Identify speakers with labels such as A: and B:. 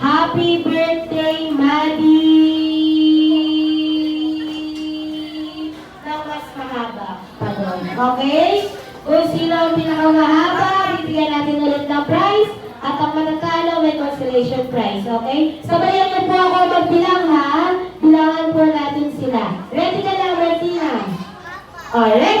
A: Happy birthday, Maddie! Nang mas mahaba pa. Okay? Kung sino ang pinakamahaba, bibigyan natin ulit ng prize. At ang matatalo may consolation prize. Okay? Sabayan niyo po ako magbilang ha. Bilangan po natin sila. Ready ka na, Martina? Oh, ready?